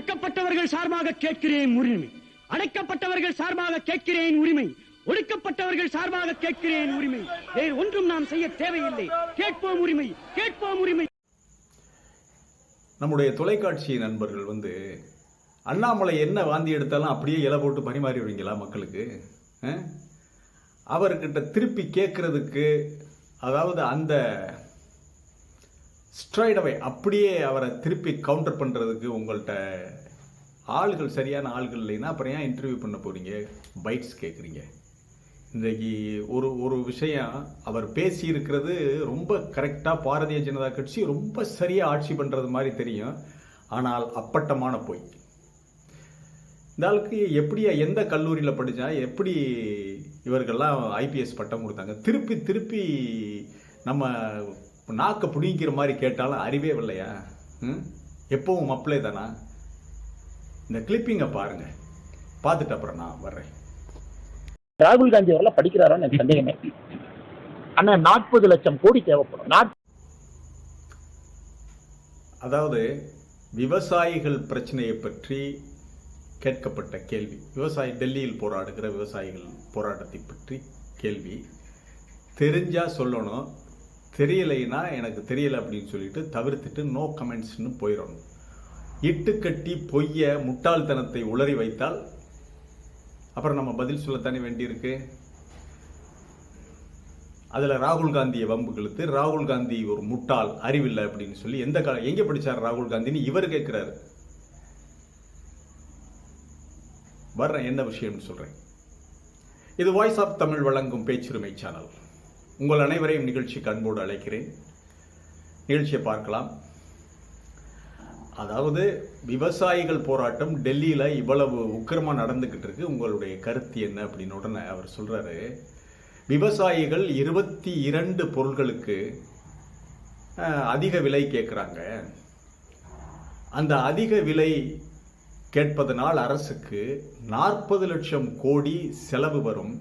ஒடுக்கப்பட்டவர்கள் சார்பாக கேட்கிறேன் உரிமை. அடைக்கப்பட்டவர்கள் சார்பாக கேட்கிறேன் உரிமை. ஒடுக்கப்பட்டவர்கள் சார்பாக கேட்கிறேன் உரிமை. வேறு ஒன்றும் நாம் செய்ய தேவையில்லை. கேட்போம் உரிமை. கேட்போம் உரிமை. நம்முடைய தொலைக்காட்சி நண்பர்கள் வந்து அண்ணாமலை என்ன வாந்தி எடுத்தாலும் அப்படியே இலை போட்டு பரிமாறிடுவீங்களா மக்களுக்கு? அவர்கிட்ட திருப்பி கேட்கறதுக்கு அதாவது அந்த ஸ்ட்ரைடவை அப்படியே அவரை திருப்பி கவுண்டர் பண்ணுறதுக்கு உங்கள்கிட்ட ஆள்கள் சரியான ஆள்கள் இல்லைன்னா அப்புறம் ஏன் இன்டர்வியூ பண்ண போகிறீங்க பைட்ஸ் கேட்குறீங்க இன்றைக்கு ஒரு ஒரு விஷயம் அவர் பேசியிருக்கிறது ரொம்ப கரெக்டாக பாரதிய ஜனதா கட்சி ரொம்ப சரியாக ஆட்சி பண்ணுறது மாதிரி தெரியும். ஆனால் அப்பட்டமான போய். இந்த ஆளுக்கு எப்படியா எந்த கல்லூரியில் படித்தா எப்படி இவர்கள்லாம் ஐபிஎஸ் பட்டம் கொடுத்தாங்க? திருப்பி திருப்பி நம்ம நாக்கை பிடிங்கிற மாதிரி கேட்டாலும் அறிவே இல்லையா? ம்? எப்பவும் அப்ளை தானா? இந்த கிளிப்பிங்கை பாருங்க. பார்த்துட்டு அப்புறம் நான் வர்றேன். ராகுல் காந்தி அவரெல்லாம் படிக்கிறாரான்னு எனக்கு சந்தேகமே. ஆனா நாற்பது லட்சம் கோடி தேவைப்படும். அதாவது விவசாயிகள் பிரச்சனையை பற்றி கேட்கப்பட்ட கேள்வி. விவசாயி டெல்லியில் போராடுகிற விவசாயிகள் போராட்டத்தை பற்றி கேள்வி. தெரிஞ்சா சொல்லணும். தெரியலைன்னா எனக்கு தெரியலை அப்படின்னு சொல்லிட்டு தவிர்த்துட்டு நோ கமெண்ட்ஸ்னு போயிடணும். இட்டுக்கட்டி பொய்ய முட்டாள்தனத்தை உளறி வைத்தால் அப்புறம் நம்ம பதில் சொல்லத்தானே வேண்டியிருக்கு? அதில் ராகுல் காந்தியை வம்பு கழுத்து ராகுல் காந்தி ஒரு முட்டாள் அறிவில்லை அப்படின்னு சொல்லி எந்த கால எங்கே படித்தார் ராகுல் காந்தின்னு இவர் கேட்குறாரு வர்றேன் என்ன விஷயம்னு சொல்கிறேன் இது வாய்ஸ் ஆஃப் தமிழ் வழங்கும் பேச்சுரிமை சேனல் உங்கள் அனைவரையும் நிகழ்ச்சிக்கு அன்போடு அழைக்கிறேன். நிகழ்ச்சியை பார்க்கலாம். அதாவது விவசாயிகள் போராட்டம் டெல்லியில் இவ்வளவு உக்கிரமாக நடந்துக்கிட்டு இருக்கு. உங்களுடைய கருத்து என்ன அப்படின்னு உடனே அவர் சொல்கிறாரு விவசாயிகள் இருபத்தி இரண்டு பொருட்களுக்கு அதிக விலை கேட்குறாங்க. அந்த அதிக விலை கேட்பதனால் அரசுக்கு நாற்பது லட்சம் கோடி செலவு வரும்.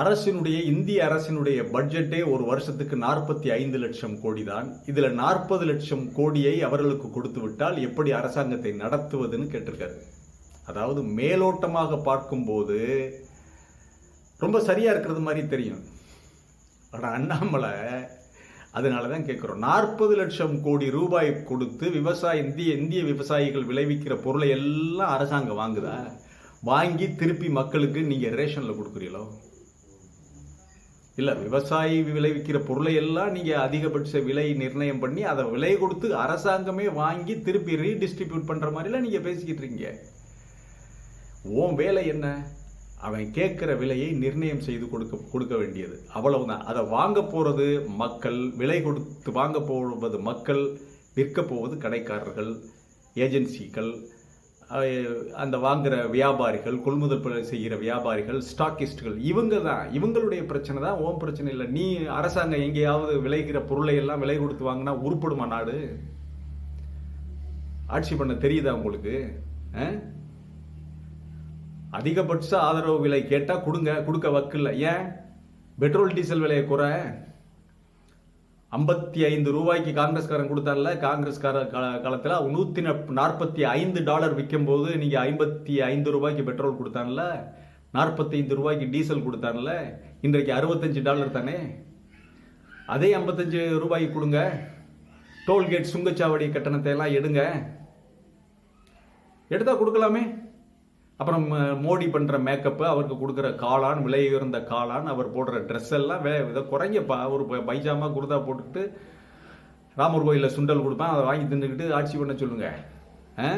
அரசினுடைய இந்திய அரசினுடைய பட்ஜெட்டே ஒரு வருஷத்துக்கு நாற்பத்தி ஐந்து லட்சம் கோடி தான் இதில் நாற்பது லட்சம் கோடியை அவர்களுக்கு கொடுத்து விட்டால் எப்படி அரசாங்கத்தை நடத்துவதுன்னு கேட்டிருக்காரு. அதாவது மேலோட்டமாக பார்க்கும்போது ரொம்ப சரியாக இருக்கிறது மாதிரி தெரியும். ஆனால் அண்ணாமலை அதனால தான் கேட்குறோம் நாற்பது லட்சம் கோடி ரூபாய் கொடுத்து விவசாய இந்திய இந்திய விவசாயிகள் விளைவிக்கிற பொருளை எல்லாம் அரசாங்கம் வாங்குதா? வாங்கி திருப்பி மக்களுக்கு நீங்கள் ரேஷனில் கொடுக்குறீங்களோ? இல்லை விவசாயி விளைவிக்கிற பொருளை எல்லாம் நீங்கள் அதிகபட்ச விலை நிர்ணயம் பண்ணி அதை விலை கொடுத்து அரசாங்கமே வாங்கி திருப்பி ரீடிஸ்ட்ரிபியூட் பண்ணுற மாதிரிலாம் நீங்கள் பேசிக்கிட்டு இருக்கீங்க. உன் வேலை என்ன? அவன் கேட்குற விலையை நிர்ணயம் செய்து கொடுக்க கொடுக்க வேண்டியது. அவ்வளவுதான். அதை வாங்க போகிறது மக்கள் விலை கொடுத்து வாங்க போவது மக்கள் விற்க போவது கடைக்காரர்கள் ஏஜென்சிகள் அந்த வாங்குகிற வியாபாரிகள் கொள்முதல் செய்கிற வியாபாரிகள் ஸ்டாக்கிஸ்ட்கள் இவங்க தான் இவங்களுடைய பிரச்சனை தான் ஓம் பிரச்சனை இல்லை. நீ அரசாங்கம் எங்கேயாவது விளைகிற பொருளை எல்லாம் விலை கொடுத்து வாங்கினா உருப்படுமா நாடு? ஆட்சி பண்ண தெரியுதா உங்களுக்கு? அதிகபட்ச ஆதரவு விலை கேட்டால் கொடுங்க கொடுக்க வக்கில்ல. ஏன்? பெட்ரோல் டீசல் விலையை குறை? ஐம்பத்தி ஐந்து ரூபாய்க்கு காங்கிரஸ்காரன் கொடுத்தார்ல காங்கிரஸ்கார காலத்தில் நூற்றி நாற்பத்தி ஐந்து டாலர் விற்கும் போது நீங்கள் ஐம்பத்தி ஐந்து ரூபாய்க்கு பெட்ரோல் கொடுத்தான்ல நாற்பத்தி ஐந்து ரூபாய்க்கு டீசல் கொடுத்தான்ல இன்றைக்கு அறுபத்தஞ்சு டாலர் தானே? அதே ஐம்பத்தஞ்சு ரூபாய்க்கு கொடுங்க. டோல்கேட் சுங்கச்சாவடி கட்டணத்தை எல்லாம் எடுங்க. எடுத்தால் கொடுக்கலாமே? அப்புறம் மோடி பண்ணுற மேக்கப்பு அவருக்கு கொடுக்குற காளான் விலை உயர்ந்த காளான் அவர் போடுற ட்ரெஸ் எல்லாம் வே இதை ப ஒரு ப- பைஜாமா குர்தா போட்டுக்கிட்டு ராமர் கோயிலில் சுண்டல் கொடுப்பேன் அதை வாங்கி தின்னுக்கிட்டு ஆட்சி பண்ண சொல்லுங்க ஆ?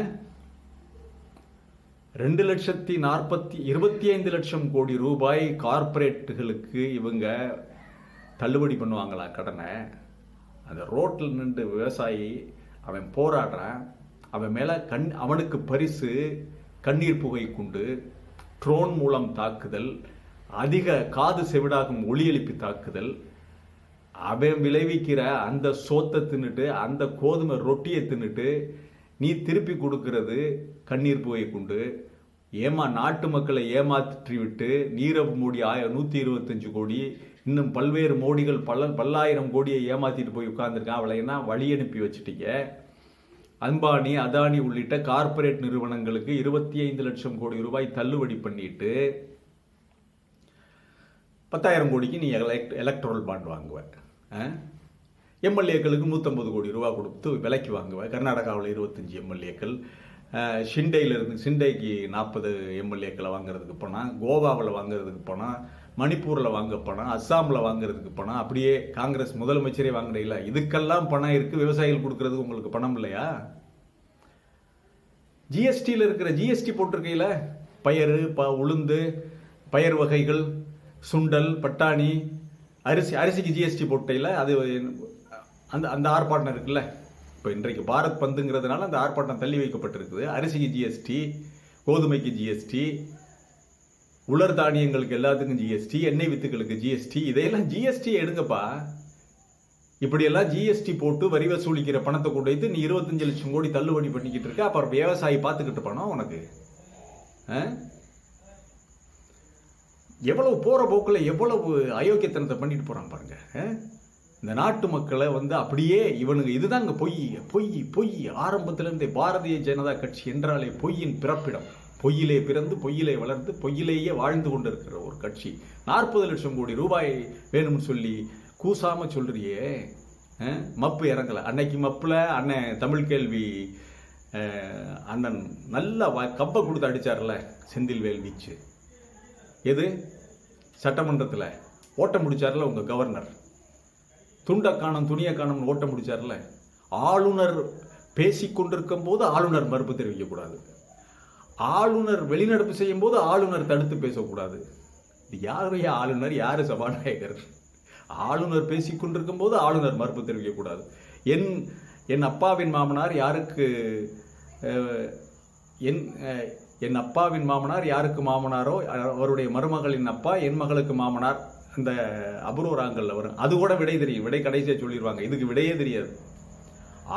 ரெண்டு லட்சத்தி நாற்பத்தி இருபத்தி ஐந்து லட்சம் கோடி ரூபாய் கார்ப்பரேட்டுகளுக்கு இவங்க தள்ளுபடி பண்ணுவாங்களா கடனை அந்த ரோட்டில் நின்று விவசாயி அவன் போராடுறான் அவன் மேலே கண் அவனுக்கு பரிசு கண்ணீர் புகை குண்டு ட்ரோன் மூலம் தாக்குதல் அதிக காது செவிடாகும் ஒளி எழுப்பி தாக்குதல் அவன் விளைவிக்கிற அந்த சோத்தை தின்னுட்டு அந்த கோதுமை ரொட்டியை தின்னுட்டு நீ திருப்பி கொடுக்கறது கண்ணீர் புகை குண்டு. ஏமா நாட்டு மக்களை ஏமாற்றி விட்டு நீரவ் மோடி ஆய நூற்றி இருபத்தஞ்சு கோடி இன்னும் பல்வேறு மோடிகள் பல்ல பல்லாயிரம் கோடியை ஏமாத்திட்டு போய் உட்காந்துருக்கான் அவளை என்ன வழி அனுப்பி வச்சுட்டீங்க? அம்பானி அதானி உள்ளிட்ட கார்ப்பரேட் நிறுவனங்களுக்கு இருபத்தி ஐந்து லட்சம் கோடி ரூபாய் தள்ளுபடி பண்ணிட்டு பத்தாயிரம் கோடிக்கு நீ எலக்ட் எலக்ட்ரல் பாண்ட் வாங்குவ. எம்எல்ஏக்களுக்கு நூற்றம்பது கோடி ரூபா கொடுத்து விலைக்கு வாங்குவ. கர்நாடகாவில் இருபத்தஞ்சி எம்எல்ஏக்கள். ஷிண்டையிலிருந்து சிண்டைக்கு நாற்பது எம்எல்ஏக்களை வாங்குறதுக்கு போனால் கோவாவில் வாங்குறதுக்கு போனால் மணிப்பூரில் வாங்க பணம் அஸ்ஸாமில் வாங்குறதுக்கு பணம் அப்படியே காங்கிரஸ் முதலமைச்சரே வாங்குறீங்களா இதுக்கெல்லாம் பணம் இருக்குது விவசாயிகள் கொடுக்கறதுக்கு உங்களுக்கு பணம் இல்லையா? ஜிஎஸ்டியில் இருக்கிற ஜிஎஸ்டி போட்டிருக்கையில் பயறு ப உளுந்து பயிர் வகைகள் சுண்டல் பட்டாணி அரிசி அரிசிக்கு ஜிஎஸ்டி போட்டையில் அது அந்த அந்த ஆர்ப்பாட்டம் இருக்குல்ல? இப்போ இன்றைக்கு பாரத் பந்துங்கிறதுனால அந்த ஆர்ப்பாட்டம் தள்ளி வைக்கப்பட்டிருக்குது. அரிசிக்கு ஜிஎஸ்டி கோதுமைக்கு ஜிஎஸ்டி உலர் தானியங்களுக்கு எல்லாத்துக்கும் ஜிஎஸ்டி எண்ணெய் வித்துக்களுக்கு ஜிஎஸ்டி இதையெல்லாம் ஜிஎஸ்டி எடுங்கப்பா இப்படியெல்லாம் ஜிஎஸ்டி போட்டு வரி வசூலிக்கிற பணத்தை கொண்டு வைத்து நீ இருபத்தஞ்சு லட்சம் கோடி தள்ளுபடி பண்ணிக்கிட்டு இருக்க அப்புறம் விவசாயி பார்த்துக்கிட்டு பணம் உனக்கு ஆ? எவ்வளவு போகிற போக்கில் எவ்வளவு அயோக்கியத்தனத்தை பண்ணிட்டு போகிறான் பாருங்க ஆ? இந்த நாட்டு மக்களை வந்து அப்படியே இவனுங்க இதுதாங்க பொய் பொய் பொய் ஆரம்பத்திலேருந்தே பாரதிய ஜனதா கட்சி என்றாலே பொய்யின் பிறப்பிடம் பொய்யிலே பிறந்து பொய்யிலே வளர்ந்து பொய்யிலேயே வாழ்ந்து கொண்டிருக்கிற ஒரு கட்சி. நாற்பது லட்சம் கோடி ரூபாய் வேணும்னு சொல்லி கூசாம சொல்றியே. மப்பு இறங்கல. அன்னைக்கு மப்பில் அண்ணன் தமிழ் கேள்வி அண்ணன் நல்ல வ- கப்பை கொடுத்து அடிச்சார்ல செந்தில்வேல் வீச்சு. எது? சட்டமன்றத்தில் ஓட்ட முடிச்சார்ல உங்கள் கவர்னர். துண்டை காணும் துணியை காணும்னு ஓட்ட முடிச்சார்ல. ஆளுநர் பேசிக்கொண்டிருக்கும் போது ஆளுநர் மறுப்பு தெரிவிக்கக்கூடாது ஆளுநர் வெளிநடப்பு செய்யும் போது ஆளுநர் தடுத்து பேசக்கூடாது. இது யாருடைய ஆளுநர்? யார் சபாநாயகர்? ஆளுநர் பேசிக்கொண்டிருக்கும் போது ஆளுநர் மறுப்பு தெரிவிக்கக்கூடாது. என் என் அப்பாவின் மாமனார் யாருக்கு என் என் அப்பாவின் மாமனார் யாருக்கு மாமனாரோ அவருடைய மருமகளின் அப்பா என் மகளுக்கு மாமனார் அந்த அபூர்வராங்கல்ல வரும் அது கூட விடை தெரியும். விடை கடைசியாக சொல்லிடுவாங்க இதுக்கு விடையே தெரியாது.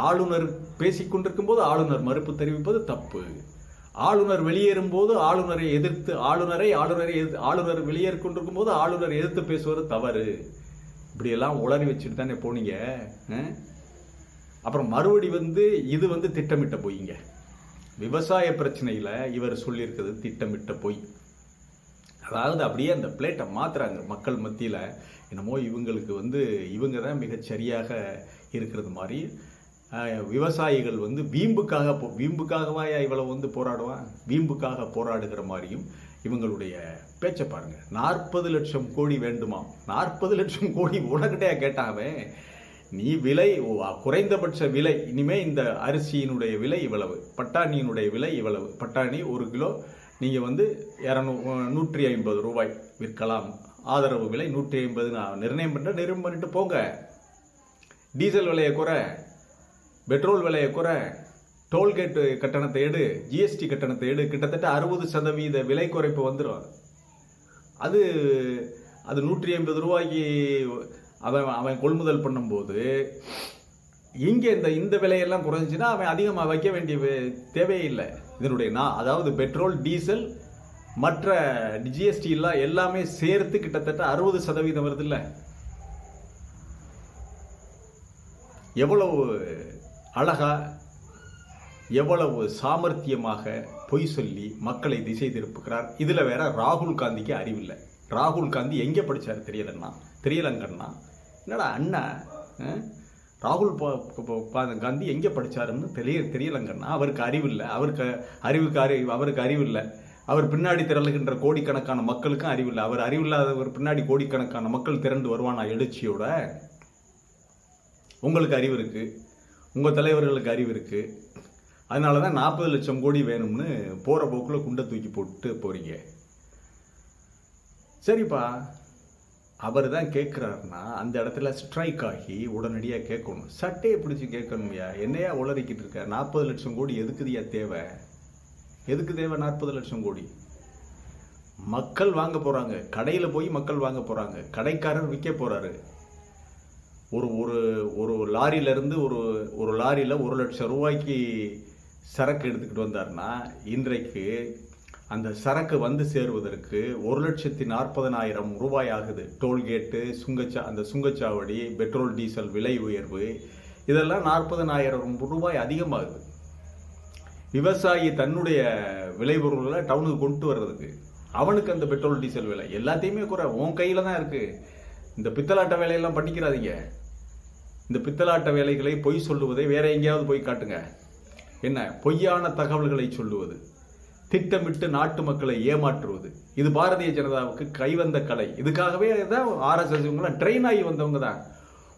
ஆளுநர் பேசிக்கொண்டிருக்கும் போது ஆளுநர் மறுப்பு தெரிவிப்பது தப்பு. ஆளுநர் வெளியேறும் போது ஆளுநரை எதிர்த்து ஆளுநரை ஆளுநரை எதிர்த்து ஆளுநர் வெளியேறி கொண்டிருக்கும் போது ஆளுநர் எதிர்த்து பேசுவது தவறு. இப்படியெல்லாம் உளறி வச்சுட்டு தானே போனீங்க அப்புறம் மறுபடி வந்து இது வந்து திட்டமிட்ட பொய்ங்க. விவசாய பிரச்சனையில் இவர் சொல்லியிருக்கிறது திட்டமிட்ட பொய். அதாவது அப்படியே அந்த பிளேட்டை மாத்துறாங்க மக்கள் மத்தியில். என்னமோ இவங்களுக்கு வந்து இவங்க தான் மிகச்சரியாக இருக்கிறது மாதிரி விவசாயிகள் வந்து வீம்புக்காக போ வீம்புக்காகவா இவ்வளவு வந்து போராடுவான் வீம்புக்காக போராடுகிற மாதிரியும் இவங்களுடைய பேச்சை பாருங்க. நாற்பது லட்சம் கோடி வேண்டுமா? நாற்பது லட்சம் கோடி உனக்கிட்டே கேட்டாவே நீ விலை குறைந்தபட்ச விலை இனிமே இந்த அரிசியினுடைய விலை இவ்வளவு பட்டாணியினுடைய விலை இவ்வளவு. பட்டாணி ஒரு கிலோ நீங்கள் வந்து இரநூ நூற்றி ஐம்பது ரூபாய் விற்கலாம். ஆதரவு விலை நூற்றி ஐம்பது நான் நிர்ணயம் பண்ண நிர்ணயம் பண்ணிட்டு போங்க. டீசல் விலையை குறை. பெட்ரோல் விலையை குறை டோல்கேட்டு கட்டணத்தை எடு ஜிஎஸ்டி கட்டணத்தை எடு கிட்டத்தட்ட அறுபது சதவீத விலை குறைப்பு வந்துடும் அது அது நூற்றி ஐம்பது ரூபாய்க்கு அவன் அவன் கொள்முதல் பண்ணும்போது இங்கே இந்த இந்த விலையெல்லாம் குறைஞ்சின்னா அவன் அதிகமாக வைக்க வேண்டிய தேவையில்லை இதனுடைய நான் அதாவது பெட்ரோல் டீசல் மற்ற ஜிஎஸ்டி எல்லாம் எல்லாமே சேர்த்து கிட்டத்தட்ட அறுபது சதவீதம் வருது இல்லை. எவ்வளவு அழகா எவ்வளவு சாமர்த்தியமாக பொய் சொல்லி மக்களை திசை திருப்புகிறார். இதில் வேற ராகுல் காந்திக்கு அறிவில்லை. ராகுல் காந்தி எங்கே படித்தார் தெரியலண்ணா? தெரியலங்கண்ணா? என்னடா அண்ணா ராகுல் பா- பா- காந்தி எங்கே படிச்சாருன்னு தெரிய தெரியலங்கண்ணா? அவருக்கு அறிவில்லை. அவருக்கு அறிவுக்கு அறிவு அவருக்கு அறிவில்லை. அவர் பின்னாடி திரளுகின்ற கோடிக்கணக்கான மக்களுக்கும் அறிவில்லை. அவர் அறிவில்லாதவர் பின்னாடி கோடிக்கணக்கான மக்கள் திரண்டு வருவானா எழுச்சியோட? உங்களுக்கு அறிவு இருக்குது உங்கள் தலைவர்களுக்கு அறிவு இருக்குது அதனால தான் நாற்பது லட்சம் கோடி வேணும்னு போகிற போக்கில் குண்டை தூக்கி போட்டு போகிறீங்க சரிப்பா. அவர் தான் கேட்குறாருன்னா அந்த இடத்துல ஸ்ட்ரைக் ஆகி உடனடியாக கேட்கணும். சட்டையை பிடிச்சி கேட்கணும்யா. என்னையா உளறிக்கிட்டு இருக்க? நாற்பது லட்சம் கோடி எதுக்குதியா தேவை? எதுக்கு தேவை நாற்பது லட்சம் கோடி? மக்கள் வாங்க போகிறாங்க கடையில் போய் மக்கள் வாங்க போகிறாங்க கடைக்காரர் விற்க போகிறாரு ஒரு ஒரு ஒரு லாரியில இருந்து ஒரு ஒரு லாரியில் ஒரு லட்சம் ரூபாய்க்கு சரக்கு எடுத்துக்கிட்டு வந்தாருன்னா இன்றைக்கு அந்த சரக்கு வந்து சேருவதற்கு ஒரு லட்சத்தி நாற்பதனாயிரம் ரூபாய் ஆகுது. டோல்கேட்டு சுங்கச்சா அந்த சுங்கச்சாவடி பெட்ரோல் டீசல் விலை உயர்வு இதெல்லாம் நாற்பதனாயிரம் ரூபாய் அதிகமாகுது. விவசாயி தன்னுடைய விளைபொருள்களை டவுனுக்கு கொண்டு வர்றதுக்கு அவனுக்கு அந்த பெட்ரோல் டீசல் விலை எல்லாத்தையுமே குறை. உன் கையில் தான் இருக்குது இந்த பித்தலாட்ட வேலையெல்லாம் பண்ணிக்கிறாதீங்க. இந்த பித்தலாட்ட வேலைகளை பொய் சொல்லுவதை வேற எங்கேயாவது போய் காட்டுங்க. என்ன? பொய்யான தகவல்களை சொல்லுவது. திட்டமிட்டு நாட்டு மக்களை ஏமாற்றுவது. இது பாரதிய ஜனதாவுக்கு கைவந்த கலை. இதுக்காகவே தான் ஆர்எஸ்எஸ் இவங்களாம் ட்ரெயின் ஆகி வந்தவங்க தான்.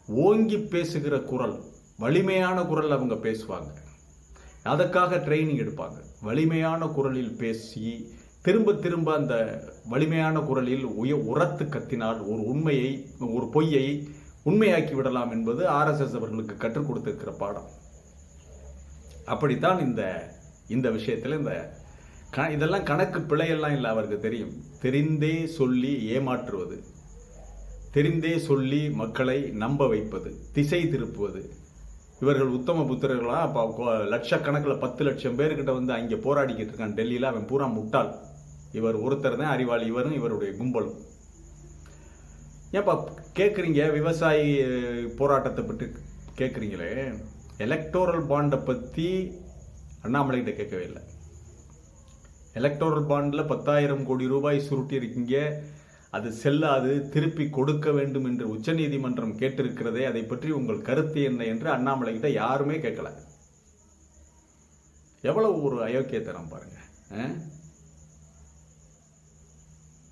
ஓங்கி பேசுகிற குரல். வலிமையான குரல் அவங்க பேசுவாங்க. அதற்காக ட்ரைனிங் எடுப்பாங்க. வலிமையான குரலில் பேசி திரும்ப திரும்ப அந்த வலிமையான குரலில் உய உரத்து கத்தினால் ஒரு உண்மையை ஒரு பொய்யை உண்மையாக்கி விடலாம் என்பது ஆர்எஸ்எஸ் அவர்களுக்கு கற்றுக் கொடுத்திருக்கிற பாடம். அப்படித்தான் இந்த இந்த விஷயத்தில் இந்த க இதெல்லாம் கணக்கு பிழையெல்லாம் இல்லை அவருக்கு தெரியும். தெரிந்தே சொல்லி ஏமாற்றுவது தெரிந்தே சொல்லி மக்களை நம்ப வைப்பது திசை திருப்புவது. இவர்கள் உத்தம புத்திரர்களாக அப்போ லட்சக்கணக்கில் பத்து லட்சம் பேர்கிட்ட வந்து அங்கே போராடிக்கிட்டு இருக்கான் டெல்லியில். அவன் பூரா முட்டாள். இவர் ஒருத்தர் தான் அறிவாளி இவரும் இவருடைய கும்பலும். ஏன்பா கேட்குறீங்க விவசாயி போராட்டத்தை பற்றி கேட்குறீங்களே எலக்டோரல் பாண்டை பற்றி அண்ணாமலைகிட்ட கேட்கவே இல்லை. எலக்டோரல் பாண்டில் பத்தாயிரம் கோடி ரூபாய் சுருட்டி இருக்கீங்க அது செல்லாது திருப்பி கொடுக்க வேண்டும் என்று உச்சநீதிமன்றம் கேட்டிருக்கிறதே அதை பற்றி உங்கள் கருத்து என்ன என்று அண்ணாமலை கிட்ட யாருமே கேட்கல. எவ்வளவு ஒரு அயோக்கியத்தனம் பாருங்க ஆ?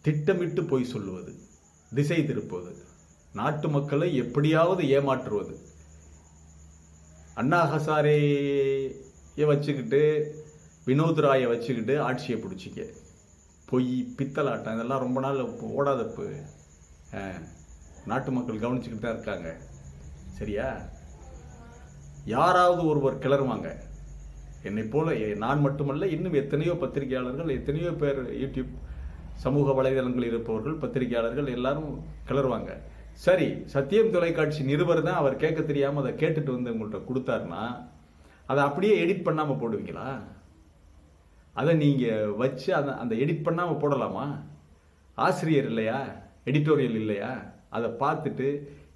திட்டமிட்டு போய் சொல்லுவது. திசை திருப்புவது. நாட்டு மக்களை எப்படியாவது ஏமாற்றுவது. அண்ணா ஹசாரேயை வச்சுக்கிட்டு வினோத் ராயை வச்சுக்கிட்டு ஆட்சியை பிடிச்சிக்க. பொய் பித்தலாட்டம் இதெல்லாம் ரொம்ப நாள் இப்போ ஓடாத நாட்டு மக்கள் கவனிச்சுக்கிட்டு தான் இருக்காங்க. சரியா? யாராவது ஒருவர் கிளறுவாங்க. என்னை போல நான் மட்டுமல்ல இன்னும் எத்தனையோ பத்திரிகையாளர்கள் எத்தனையோ பேர் யூடியூப் சமூக வலைதளங்களில் இருப்பவர்கள் பத்திரிகையாளர்கள் எல்லாரும் கிளறுவாங்க. சரி சத்தியம் தொலைக்காட்சி நிருபர் தான் அவர் கேட்க தெரியாமல் அதை கேட்டுட்டு வந்து உங்கள்கிட்ட கொடுத்தாருன்னா அதை அப்படியே எடிட் பண்ணாமல் போடுவீங்களா? அதை நீங்கள் வச்சு அதை அந்த எடிட் பண்ணாமல் போடலாமா? ஆசிரியர் இல்லையா? எடிட்டோரியல் இல்லையா? அதை பார்த்துட்டு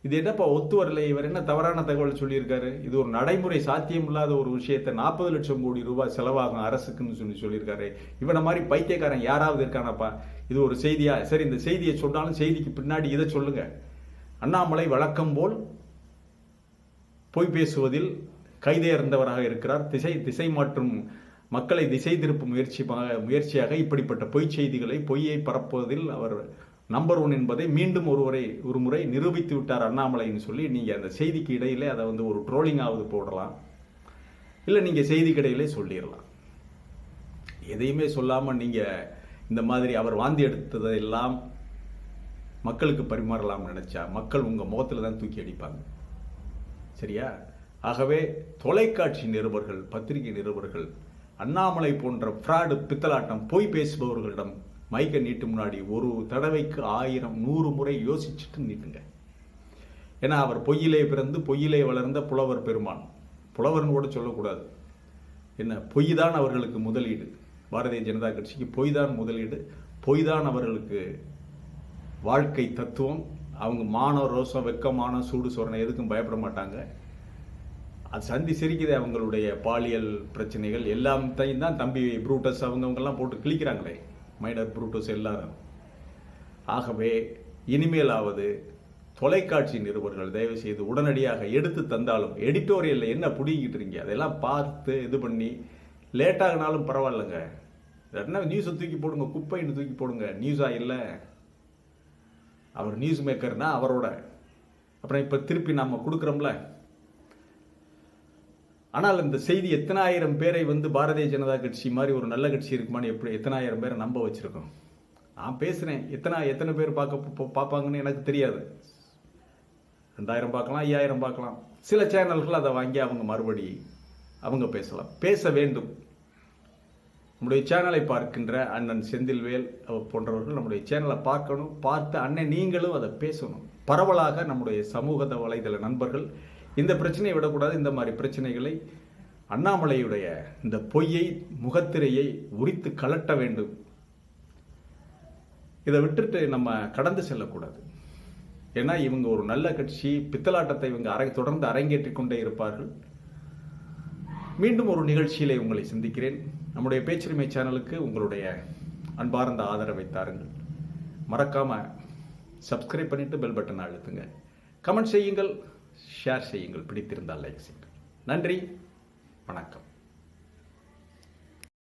இது என்னப்பா ஒத்து வரல? இவர் என்ன தவறான தகவல் சொல்லியிருக்காரு? இது ஒரு நடைமுறை சாத்தியம் இல்லாத ஒரு விஷயத்தை நாற்பது லட்சம் கோடி ரூபாய் செலவாகும் அரசுக்குன்னு சொல்லி சொல்லியிருக்காரு. இவனை மாதிரி பைத்தியக்காரன் யாராவது இருக்கானப்பா? இது ஒரு செய்தியா? சரி இந்த செய்தியை சொன்னாலும் செய்திக்கு பின்னாடி இதை சொல்லுங்க. அண்ணாமலை வழக்கம் போல் பொய் பேசுவதில் கைதேர்ந்தவராக இருக்கிறார். திசை திசை மாற்றும் மக்களை திசை திருப்பும் முயற்சி முயற்சியாக இப்படிப்பட்ட பொய் செய்திகளை பொய்யை பரப்புவதில் அவர் நம்பர் ஒன் என்பதை மீண்டும் ஒருவரை ஒரு முறை நிரூபித்து விட்டார் அண்ணாமலைன்னு சொல்லி நீங்கள் அந்த செய்திக்கு இடையிலே அதை வந்து ஒரு ட்ரோலிங்காவது போடலாம். இல்லை நீங்கள் செய்திக்கு இடையிலே சொல்லிடலாம். எதையுமே சொல்லாமல் நீங்கள் இந்த மாதிரி அவர் வாந்தி எடுத்ததெல்லாம் மக்களுக்கு பரிமாறலாம்னு நினைச்சா மக்கள் உங்கள் முகத்தில் தான் தூக்கி அடிப்பாங்க. சரியா? ஆகவே தொலைக்காட்சி நிருபர்கள் பத்திரிகை நிருபர்கள் அண்ணாமலை போன்ற ஃப்ராடு பித்தலாட்டம் பொய் பேசுபவர்களிடம் மைக்கை நீட்டு முன்னாடி ஒரு தடவைக்கு ஆயிரம் நூறு முறை யோசிச்சுட்டு நீட்டுங்க. ஏன்னா அவர் பொய்யிலே பிறந்து பொய்யிலே வளர்ந்த புலவர் பெருமான். புலவர்னு கூட சொல்லக்கூடாது. என்ன பொய் தான் அவர்களுக்கு முதலீடு. பாரதிய ஜனதா கட்சிக்கு பொய் தான் முதலீடு. பொய் தான் அவர்களுக்கு வாழ்க்கை தத்துவம். அவங்க மான ரோசம் வெக்கமான சூடு சொரணை எதுக்கும் பயப்பட மாட்டாங்க. அது சந்தி சிரிக்குது அவங்களுடைய பாலியல் பிரச்சனைகள். எல்லாம் தான் தம்பி ப்ரூட்டஸ் அவங்கவங்கெல்லாம் போட்டு கிழிக்கிறாங்களே. மைனர் புரூட்டஸ் எல்லாரும். ஆகவே இனிமேலாவது தொலைக்காட்சி நிருபர்கள் தயவு செய்து உடனடியாக எடுத்து தந்தாலும் எடிட்டோரியலில் என்ன புடிங்கிட்டு இருக்கீங்க? அதெல்லாம் பார்த்து இது பண்ணி லேட்டாகினாலும் பரவாயில்லைங்க. என்ன நியூஸை தூக்கி போடுங்க குப்பைன்னு தூக்கி போடுங்க. நியூஸாக இல்லை. அவர் நியூஸ் மேக்கர்னா அவரோட. அப்புறம் இப்போ திருப்பி நம்ம கொடுக்குறோம்ல? ஆனால் இந்த செய்தி எத்தனாயிரம் பேரை வந்து பாரதிய ஜனதா கட்சி மாதிரி ஒரு நல்ல கட்சி இருக்குமான்னு எப்படி எத்தனாயிரம் பேரை நம்ப வச்சிருக்கோம்? நான் பேசுகிறேன் எத்தனை எத்தனை பேர் பார்க்க பார்ப்பாங்கன்னு எனக்கு தெரியாது. ரெண்டாயிரம் பார்க்கலாம் ஐயாயிரம் பார்க்கலாம். சில சேனல்கள் அதை வாங்கி அவங்க மறுபடி அவங்க பேசலாம். பேச வேண்டும். நம்முடைய சேனலை பார்க்கின்ற அண்ணன் செந்தில்வேல் போன்றவர்கள் நம்முடைய சேனலை பார்க்கணும். பார்த்து அண்ணன் நீங்களும் அதை பேசணும். பரவலாக நம்முடைய சமூக வலைதள நண்பர்கள் இந்த பிரச்சனையை விடக்கூடாது. இந்த மாதிரி பிரச்சனைகளை அண்ணாமலையுடைய இந்த பொய்யை முகத்திரையை உரித்து கலட்ட வேண்டும். இதை விட்டுட்டு நம்ம கடந்து செல்லக்கூடாது. ஏன்னா இவங்க ஒரு நல்ல கட்சி பித்தலாட்டத்தை இவங்க அரை தொடர்ந்து அரங்கேற்றிக் கொண்டே இருப்பார்கள். மீண்டும் ஒரு நிகழ்ச்சியிலே உங்களை சந்திக்கிறேன். நம்முடைய பேச்சுரிமை சேனலுக்கு உங்களுடைய அன்பார்ந்த ஆதரவை தாருங்கள். மறக்காம சப்ஸ்கிரைப் பண்ணிட்டு பெல் பட்டனை அழுத்துங்க. கமெண்ட் செய்யுங்கள். ஷேர் செய்யுங்கள் பிடித்திருந்தால் லைக் செய்யுங்கள். நன்றி வணக்கம்.